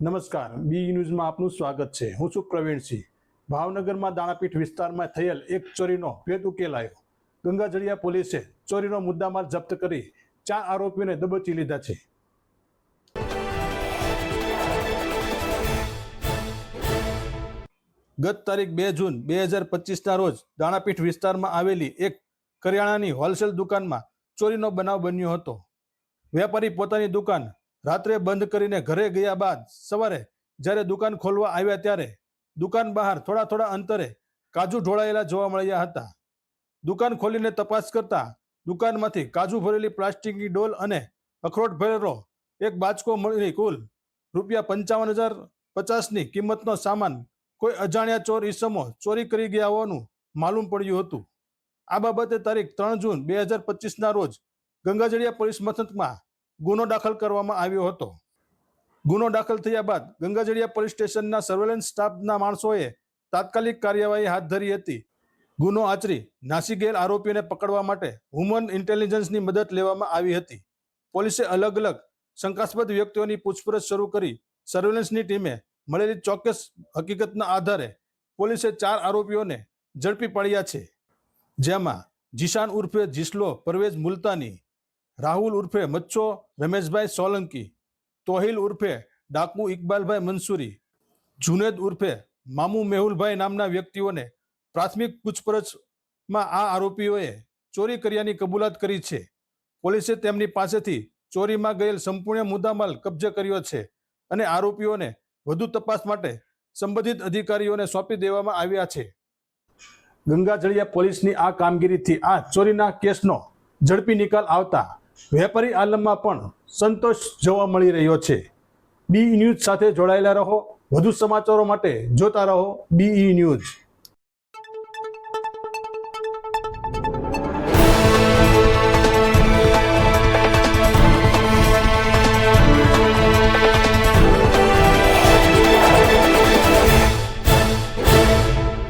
નમસ્કાર. બી ન્યૂઝમાં આપનું સ્વાગત છે. હું છું પ્રવીણસિંહ. ભાવનગરમાં દાણાપીઠ વિસ્તારમાં થયેલ એક ચોરીનો ભેદ ઉકેલાયો. ગંગાજળિયા પોલીસે ચોરીનો મુદ્દામાલ જપ્ત કરી ચાર આરોપીઓને દબોચી લીધા છે. ગત તારીખ બે જૂન બે હજાર પચીસના રોજ દાણાપીઠ વિસ્તારમાં આવેલી એક કરિયાણાની હોલસેલ દુકાનમાં ચોરીનો બનાવ બન્યો હતો. વેપારી પોતાની દુકાન રાત્રે બંધ કરીને ઘરે ગયા બાદ સવારે જ્યારે દુકાન ખોલવા આવ્યા ત્યારે દુકાન બહાર થોડા થોડા અંતરે કાજુ ઢોળાયેલા જોવા મળ્યા હતા. દુકાન ખોલીને તપાસ કરતા દુકાનમાંથી કાજુ ભરેલી પ્લાસ્ટિકની ડોલ અને અખરોટ ભરેલો એક બાચકો મળી કુલ રૂપિયા પંચાવન હજાર પચાસની કિંમતનો સામાન કોઈ અજાણ્યા ચોર ઈસમો ચોરી કરી ગયા હોવાનું માલુમ પડ્યું હતું. આ બાબતે તારીખ ત્રણ જૂન બે હજાર પચીસના રોજ ગંગાજળિયા પોલીસ મથકમાં ગુનો દાખલ કરવામાં આવ્યો હતો. ગુનો દાખલ થયા બાદ ગંગાજળિયા પોલીસ સ્ટેશનના સર્વેલન્સ સ્ટાફના માણસોએ તાત્કાલિક કાર્યવાહી હાથ ધરી હતી. ગુનો આચરી નાસી ગયેલ આરોપીને પકડવા માટે હ્યુમન ઇન્ટેલિજન્સની મદદ લેવામાં આવી હતી. પોલીસે અલગ અલગ શંકાસ્પદ વ્યક્તિઓની પૂછપરછ શરૂ કરી સર્વેલન્સની ટીમે મળેલી ચોક્કસ હકીકતના આધારે પોલીસે ચાર આરોપીઓને ઝડપી પાડ્યા છે. જેમાં જીશાન ઉર્ફે જીસલો, પરવેઝ મુલતાની રાહુલ ઉર્ફે મચ્છો, રમેશભાઈ સોલંકી, તોહિલ ઉર્ફે ડાકુ ઇકબાલભાઈ મંસૂરી, જુનેદ ઉર્ફે મામુ મેહુલભાઈ નામના વ્યક્તિઓને પ્રાથમિક પૂછપરછમાં આ આરોપીઓએ ચોરી કર્યાની કબૂલાત કરી છે. પોલીસે તેમની પાસેથી ચોરીમાં ગયેલ સંપૂર્ણ મુદ્દામાલ કબજે કર્યો છે અને આરોપીઓને વધુ તપાસ માટે સંબંધિત અધિકારીઓને સોંપી દેવામાં આવ્યા છે. ગંગાજળિયા પોલીસની આ કામગીરીથી આ ચોરીના કેસનો ઝડપી નિકાલ આવતા વેપારી આલમમાં પણ સંતોષ જોવા મળી રહ્યો છે. બી ન્યૂઝ સાથે જોડાયેલા રહો. વધુ સમાચારો માટે જોતા રહો. બી ન્યૂઝ